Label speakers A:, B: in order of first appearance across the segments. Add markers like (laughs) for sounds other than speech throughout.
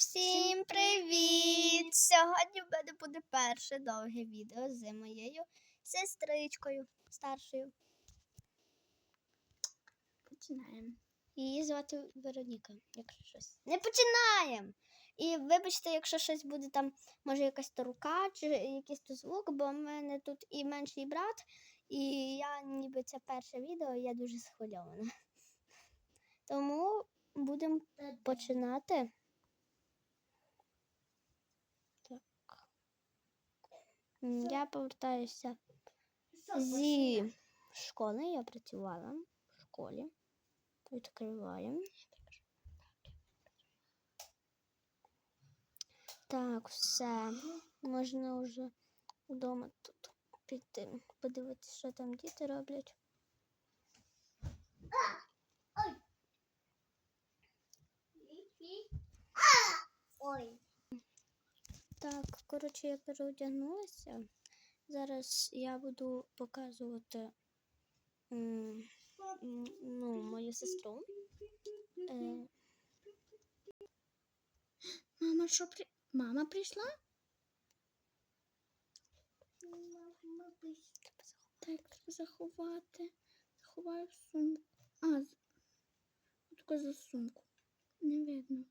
A: Всім привіт! Сьогодні в мене буде перше довге відео з моєю сестричкою старшою. Починаємо. Її звати Вероніка, якщо щось. Не починаємо! І вибачте, якщо щось буде там, може якась то рука чи якийсь то звук, бо в мене тут і менший брат, і я ніби це перше відео, я дуже схвильована. Тому будемо починати. Я повертаюся зі школи. Я працювала в школі. Відкриваємо. Так, все. Можна вже вдома тут піти, подивитися, що там діти роблять.
B: Ой.
A: Так, коротше, я переодягнулася. Зараз я буду показувати ну, мою сестру. Е,
B: Мама, що при... Мама прийшла? Так, треба заховати. Заховаю в сумку. А, тільки за сумку. Не видно.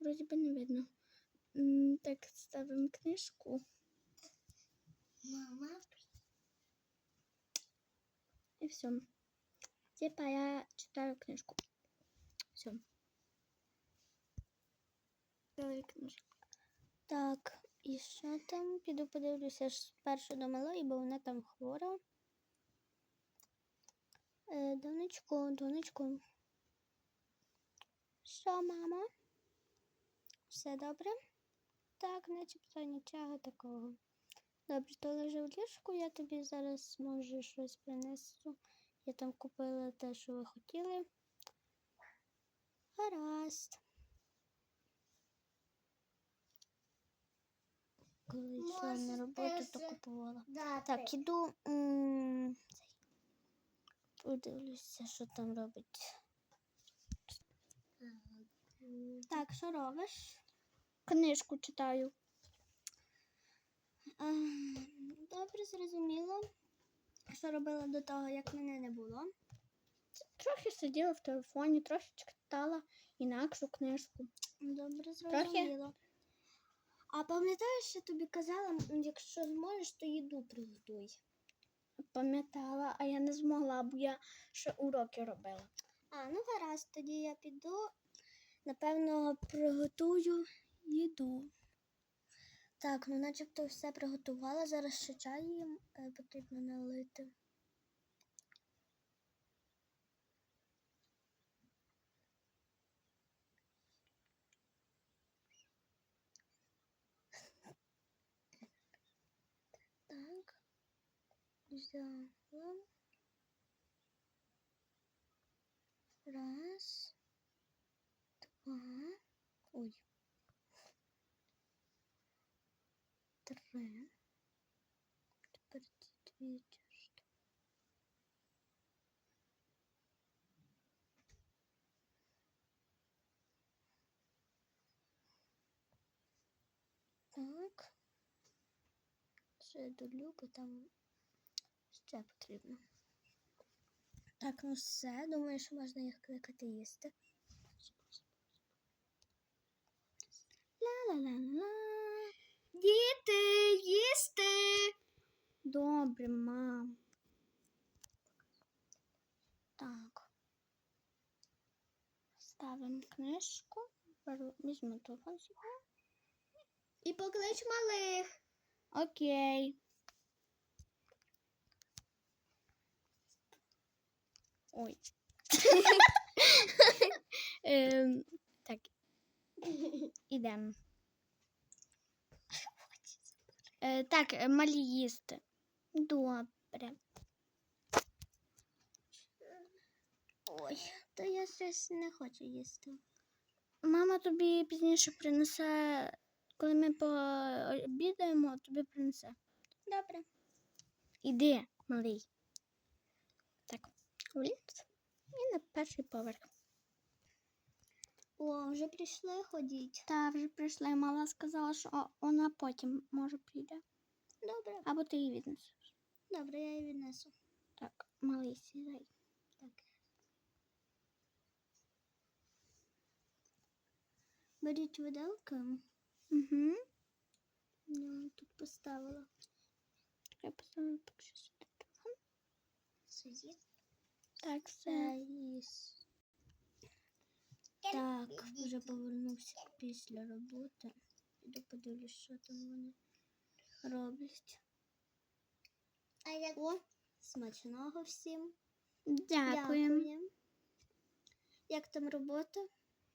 B: Вроді би не видно. Так, ставимо книжку.
A: Мама.
B: І все. Типа я читаю книжку. Все. Читаю книжку.
A: Так, і що там? Піду подивлюся спершу до малої, бо вона там хвора. Е, донечко, донечко. Що, мама? Все добре? Так, начебто нічого такого. Добре, то лежи в ліжку, я тобі зараз може щось принесу. Я там купила те, що ви хотіли. Гаразд. Коли йшла на роботу, то купувала. Так, іду. Подивлюся, що там робить. Так, що робиш?
B: Книжку читаю.
A: Добре, зрозуміло. Що робила до того, як мене не було?
B: Трохи сиділа в телефоні, трохи читала інакшу книжку.
A: Добре, зрозуміло. А пам'ятаєш, я тобі казала, якщо зможеш, то їду приготуй.
B: Пам'ятала, а я не змогла, бо я ще уроки робила.
A: А, ну гаразд, тоді я піду. Напевно, приготую їду. Так, ну начебто все приготувала. Зараз ще чай їм е, потрібно налити. Так. Взяла. Раз. Два. Ой. Три. Тепер ці дві. Так. Ще долю, бо там ще потрібно. Так, ну все. Думаю, що можна їх кликати їсти. Ла-ла-ла-ла. Діти, їсти.
B: Добре, мам.
A: Так.
B: Ставимо книжку, візьму телефон собі.
A: І поклич малих.
B: Окей. Ой. (laughs) Ем, так, ідемо. Е, так, е, малі їсти. Добре.
A: Ой, то я щось не хочу їсти.
B: Мама тобі пізніше принесе, коли ми пообідаємо, тобі принесе.
A: Добре.
B: Іди, малий. Так, вліз і на перший поверх.
A: О, вже прийшли ходіть.
B: Та вже прийшла. Мала сказала, що вона потім може прийде.
A: Добре.
B: Або ти її віднесеш.
A: Добре, я її віднесу.
B: Так, малий сідай.
A: Так. Беріть виделки.
B: Угу.
A: Я тут поставила.
B: Я поставлю поки що сюди.
A: Сидіть.
B: Так, все.
A: Заїс. Так, вже повернувся після роботи. Піду подивлюсь, що там вони роблять. А як... О, смачного всім.
B: Дякую.
A: Як там робота?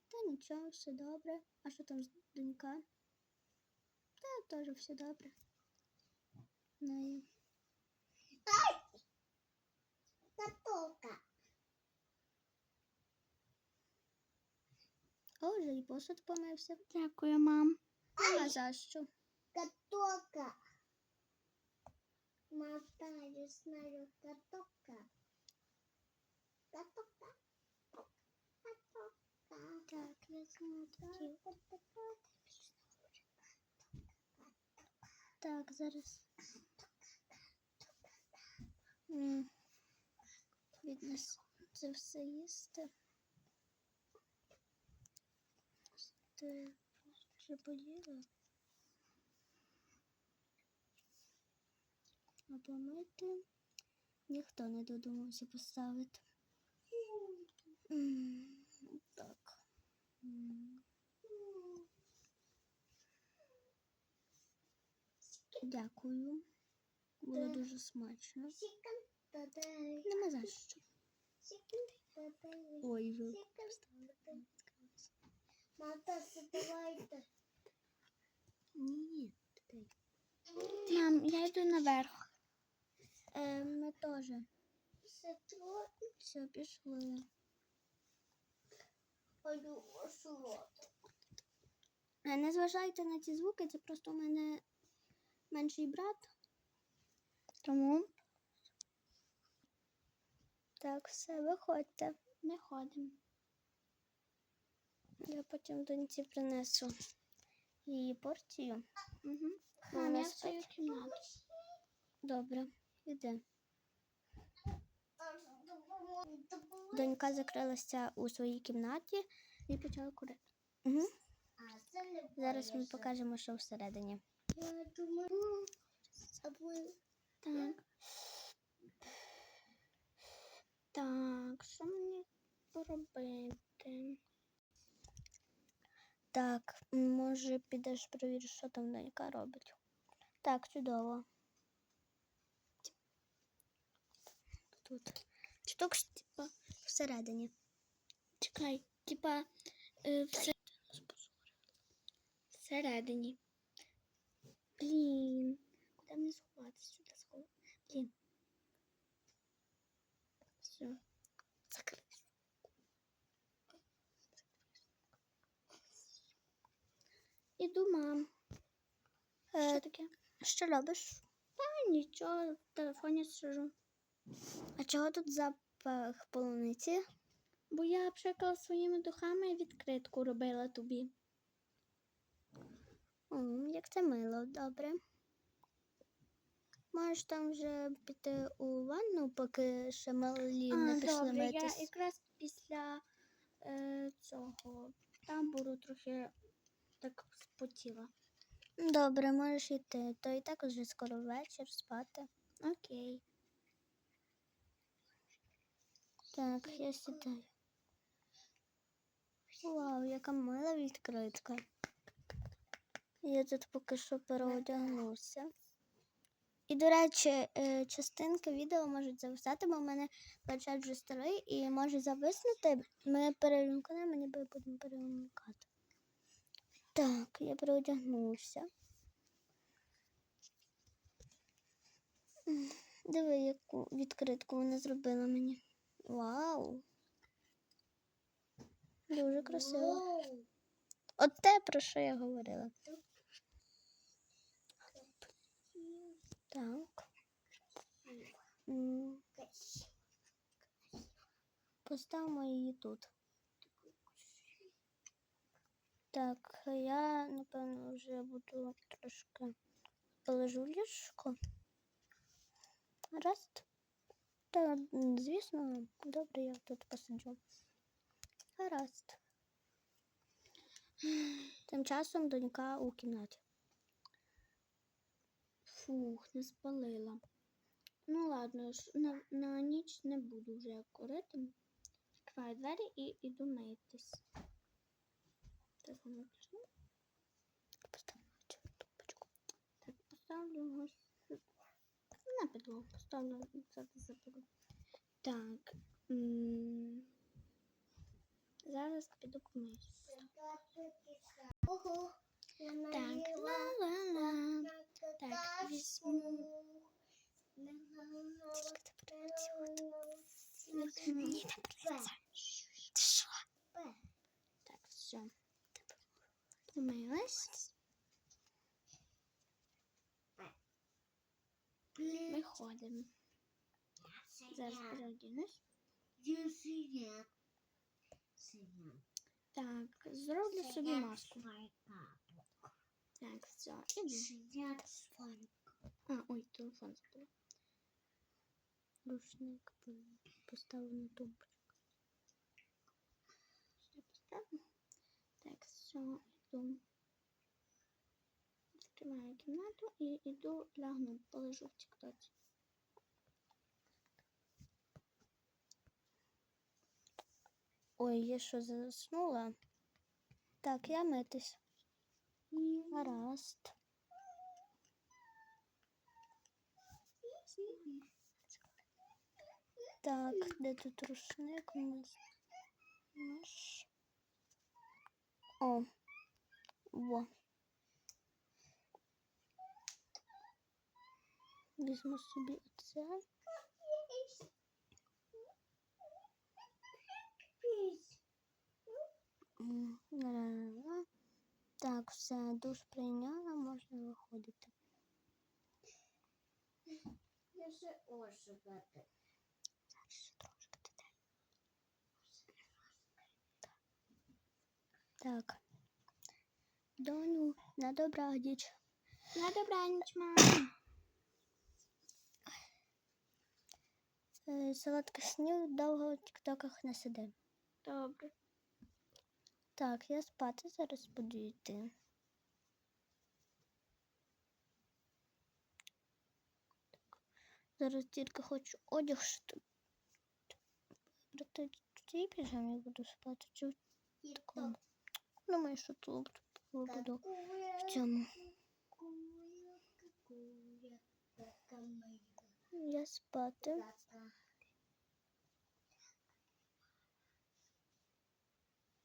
A: Та нічого, все добре. А що там з донька? Та теж все добре. Ну і... О, вже і посуд помився.
B: Дякую, мам.
A: А за що? Катока. Мата, я знаю катока. Катока. Катока. Так, я знаю такі. Так, зараз. М, Віднес це все їсти. Ти вже поїла? А помити ніхто не додумався поставити. Так. Дякую. Було дуже смачно. Нема за що. Ой, ви
C: Мата, давайте.
A: Ні.
B: Мам, я йду наверх.
A: Е, ми теж. Все, пішли. Е, Не зважайте на ці звуки, це просто у мене менший брат.
B: Тому
A: Так, все, виходьте.
B: ми ходимо.
A: Я потім доньці принесу її порцію.
B: Угу. Мам, я в свою кімнату.
A: Добре, іди. Донька закрилася у своїй кімнаті і почала курити. Угу. Зараз ми покажемо, що всередині.
C: Я думаю,
B: Так. Так, що мені поробити?
A: Так, може підеш перевіриш, що там донька робить. Так, чудово. Тут. Штук ж, типа, всередині.
B: Чекай, типа е, все... всередині. Блін. Куди мені сховати? Сюди сховати. Блін. Іду, мам.
A: Е,
B: Що таке?
A: що робиш?
B: А, нічого, в телефоні сижу.
A: А чого тут запах полуниці?
B: Бо я пшикала своїми духами і відкритку робила тобі.
A: М, як це мило, добре. Можеш там вже піти у ванну, поки ще малі не пішли
B: добре, я якраз після е, цього табору трохи так спотіла.
A: Добре, можеш йти. То і так вже скоро вечір спати.
B: Окей.
A: Так, я сідаю. Вау, яка мила відкритка. Я тут поки що переодягнуся. І, до речі, е, частинки відео можуть зависати, бо в мене планшет вже старий і може зависнути. Ми перемкнемо, ніби будемо перемикати. Так, я переодягнувся. Диви, яку відкритку вона зробила мені. Вау! Дуже красиво. От те, про що я говорила. Так. Поставимо її тут. Так, я, напевно, вже буду трошки полежу в ліжко. Раз. Та, звісно, добре, я тут посиджу. Гаразд. Тим часом донька у кімнаті.
B: Фух, не спалила. Ну ладно, ж, на, на ніч не буду вже курити. Відкриваю двері і йду митись. Телефон виключно.
A: Поставлю цю тумбочку.
B: Так, поставлю с- на підлогу. Поставлю зараз заберу. Так. Зараз піду помиюсь. Так, ла-ла-ла.
C: Так,
B: візьму.
A: Ні,
B: Так, все. Помилась. Виходимо. Зараз переодінусь. Так, зроблю собі маску. Так, все, іду. А, ой, телефон забула.
A: Рушник поставив на тумбочку.
B: Все поставлю. Так, все, йду. Відкриваю кімнату і йду лягну, полежу в тіктоці.
A: Ой, я що заснула? Так, я митись. Гаразд. Так, де тут рушник у нас? Наш. О. Во. Візьму собі оце. Так, все, душ прийняла, можна виходити.
C: Я ще ошибати.
A: Ще трошки дітей. Так. Доню, на добраніч.
B: На добраніч, мама.
A: Е, Солодких снів довго в тіктоках не сиди.
B: Добре.
A: Так, я спати зараз буду йти. Зараз тільки хочу одяг що вибрати. В цій піжамі буду спати чи в такому. Думаю, що тут буду в цьому. Я спати.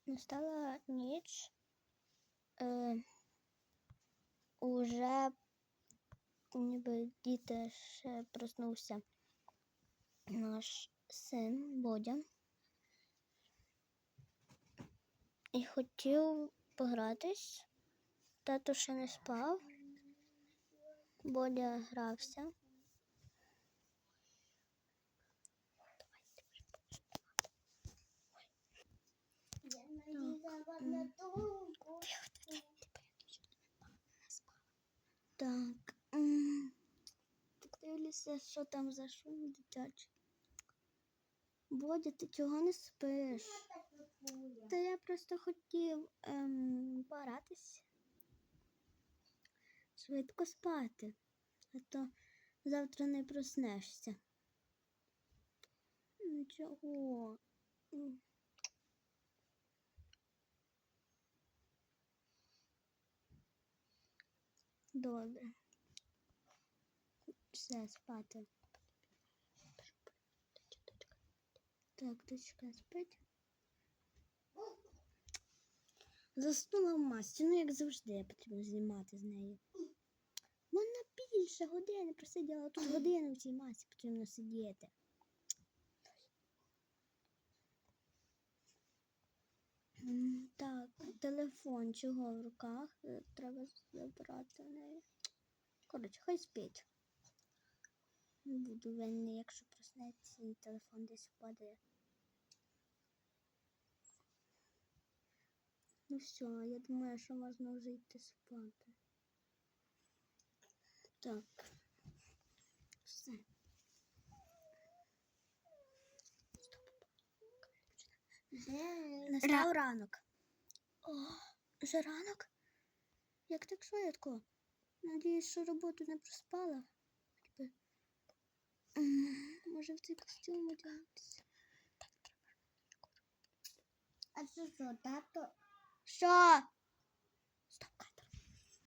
A: Настала ніч. Е, уже ніби діти ще проснувся наш син Бодя. І хотів погратись. Тато ще не спав. Бодя грався. Так. Так дивлюся, що там за шум дитячий. Бодя, ти чого не спиш? Та я просто хотів ем, погратися. Швидко спати, а то завтра не проснешся. Ну чого? Добре. Все, спати. Так, дочка спить. Заснула в масці, ну як завжди, потрібно знімати з нею. Вона більше години просиділа, тут годину в цій масці потрібно сидіти. Так, телефон чого в руках? Е, Треба забрати в неї. Коротше, хай спить. Не буду винний, якщо проснеться і телефон десь впаде. Ну все, я думаю, що можна вже йти спати. Так. Все. Настав ранок. О, вже ранок? Як так швидко? Надіюсь, що роботу не проспала. Може в цей костюм одягнутися.
C: А що що, тато?
A: Що?